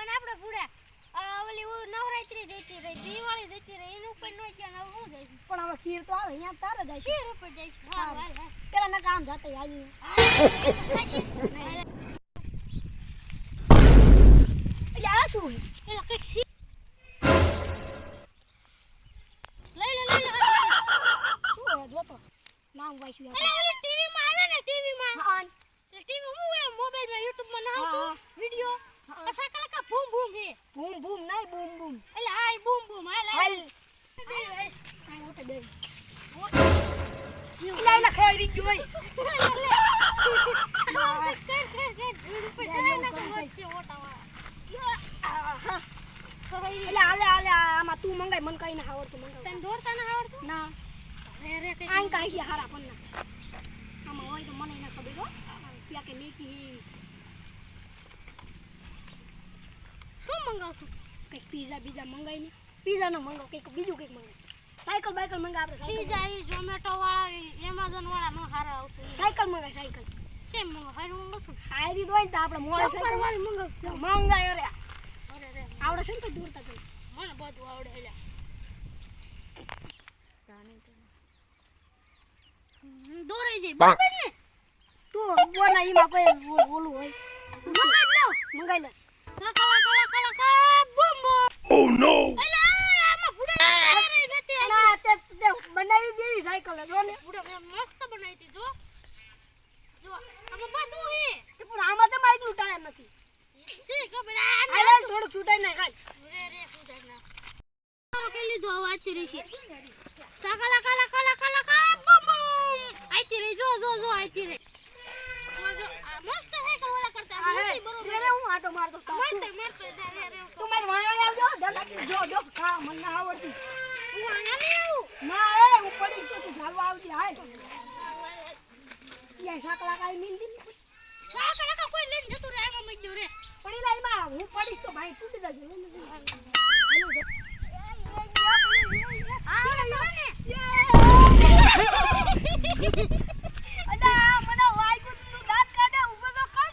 પણ આપણે પૂરા ઓલી નવરાત્રી દેતી રહી દિવાળી દેતી રહી એનું ઉપર નો ગયા નવ હું જઈશ? પણ હવે ખીર તો આવે અહીંયા તારે જાય ખીર ઉપર જઈશ. હા હા પેલા ના કામ જાતે આવી આ શું એલા કંઈક શી? લઈ લે લઈ લે શું હે જોતો નામ વાંચ્યું ટીવી માં આવે ને ટીવી માં હા. ટીવી હું મોબાઈલમાં યુટ્યુબમાં ના આવતું? વિડિયો? હા. આ સાકલા કા બૂમ બૂમ હે બૂમ બૂમ નહીં બૂમ બૂમ. એટલે હાય બૂમ બૂમ હાલ હાલ. હાલ. ઓટે બે. ઇલા ઇલા ખાઈ ગયો હોય. આહા. એટલે હાલે હાલે આમાં તું મંગાઈ મને કઈ ના આવડતું મંગાવ ના આઈ કાઈ છે હારા પણ ના આમાં હોય તો મને ના ખબર હો. ત્યાં કે નીકી કંઈક પીઝા બીજા મંગાઈ ને પીઝા નો મંગાવ કંઈક બીજું કંઈક મંગાવ. સાયકલ બાયકલ મંગાવ આપણે સાયકલ સાયકલ મંગાય સાયકલ હારી તો હારી દોય તો આપણે મોડે સાયકલ મંગાય રે. આવડે છે ને તો દૂર તક દોરાઈ જાય. બરાબર ને? તો બોના ઈમાં કોઈ ઓલું હોય. મંગાઈ લે મંગાઈ લે Oh no! ના બનાવી દેવી સાયકલ જો ને મસ્ત બનાવી હતી જો જો આમાં બધું હે તે પણ આમાં તો બાઈકનું ટાયર નથી શી ખબર આ હાલ થોડુંક છૂટાઈ નાખ હાલ રે રે સુધાર ના તારો લીધો હવે આચી રહી છે સકલા કલા કલા કલા બમ બમ આચી રહી જો જો જો આચી રહી આમાં જો આ મસ્ત સાયકલ વાળા કરતા આ હે નથી બરોબર મારતો મારતો રે રે તું મારી વાંહે આવજો જલ્દી જો જો ખા મને આવડતી. હું આના નહીં આવું. ના એ હું પડી તો તું ઝાલવા આવજે હાય. યા સાકલા કાઈ મિલતી નહીં. સકલા કોઈ લઈને જતું રે આમાં મજ્જો રે પડી લાઈ માં હું પડીશ તો ભાઈ તૂટી જશે લે ને. હાલો, જો. આ લે ને અલા, મને વાગ્યું તું દાંત કાઢે ઊભો તો કર.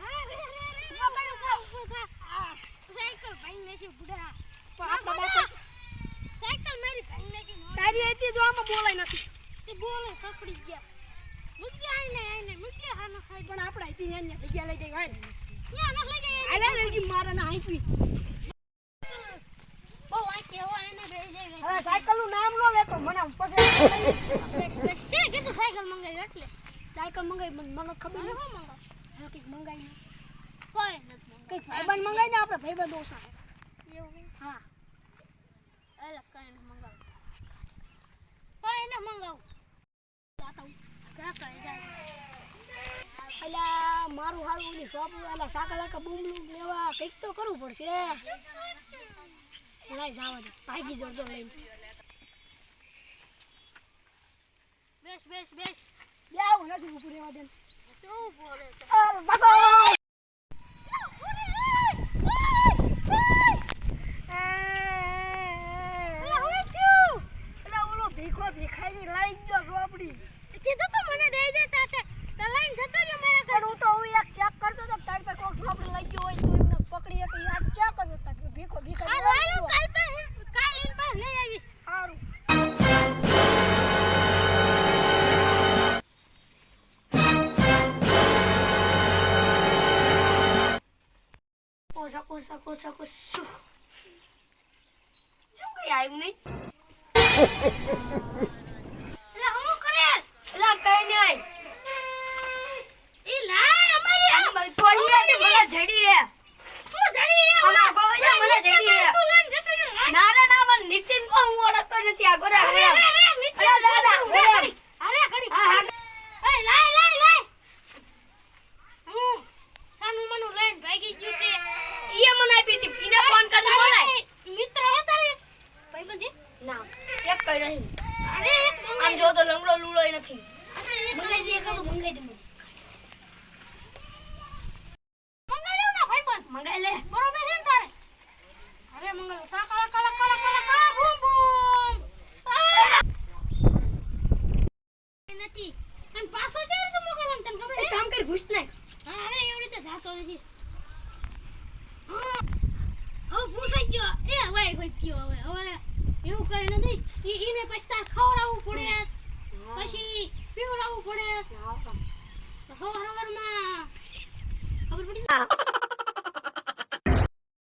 હા રે રે રે ઊભો કર, ઊભો. ઊભો થા. આ સાયકલ ભાઈ ને છે બુડા પણ આપણા બાપા સાયકલ મારી ભાઈ ને નો તારી હતી જો આમાં બોલાય નથી. તે બોલે કપડી ગયા. મુજ્જા આઈને આઈને મુજ્જા હાનો ખાઈ. પણ આપણે હતી એને જગ્યા લઈ જઈ ને. યા ન લઈ ગઈ આલે લઈ ગઈ મારા ના આઈપી બહુ આંકે હો એને બેહી જાય હવે સાયકલનું નામ નો લેતો મને પછી તે કે તો સાયકલ મંગાવી એટલે? સાયકલ મંગાવી મને ખબર હવે હો મંગાવ? કંઈક મંગાવી કોઈ નથી મંગાવ. કંઈક ભાઈબંધ મંગાઈ ને આપણે ભાઈબંધ ઓછા એવું? હા એટલે કઈ ન મંગાવ કઈ ન મંગાવ જાતા હું. જા કઈ જા અલ્યા મારું હારું ઓલી શોપ અલા સાકલ આકા બૂમલું લેવા કંઈક તો કરવું પડશે લાઈ જવા દે ભાગી જજો લઈને બેસ. બેસ બેસ. આવું નથી ઊભું રહેવા દે શું બોલે કોસા કોસા કોસા જેમ કઈ આવ્યું નહીં એટલે હું કરે એલા કઈ નહીં એ લાય અમારી આ મને જડી હે શું જડી રે આમાં ગોળી છે, મને જડી રે. તું લઈને જતો રહ્યો ના રે ના મને નીતિન પણ હું ઓળખતો નથી આ ગોરા અરે રે અરે અરે મિત્ર અરે, ના, ના, અરે ના. ઘડી અરે ઘડી હા, હા. એ લાય લાય લાય હું સાનું મનું લઈને ભાગી ગયું તે ઈએ મને આપી હતી ઈને ફોન કરીને બોલાય મિત્ર હતા ને ભાઈબંધી ના એક કઈ નહીં આમ મંગાઈ જો તો લંગડો લૂડો નથી. મંગાઈ દે કરું મંગાઈ દે. મંગાઈ લેવું ને ભાઈબંધ મંગાઈ લે. બરોબર છે ને તારે અરે મંગલ સા કલા કલા કલા કલા કલા બૂમ. બૂમ નથી. અને પાછો જાય તો મોકલવાનું તને ખબર છે? કામ કરી ઘૂસ નાખ. અરે એવી રીતે જાતો નથી. હવે પૂછાઈ ગયો. એ હવે ભાઈ ગયો હવે હવે. એવું કઈ નથી ઈ ઈને પછી તાર ખવડાવવું પડે. પછી પીવડાવવું પડે. હવાર હવારમાં ખબર પડી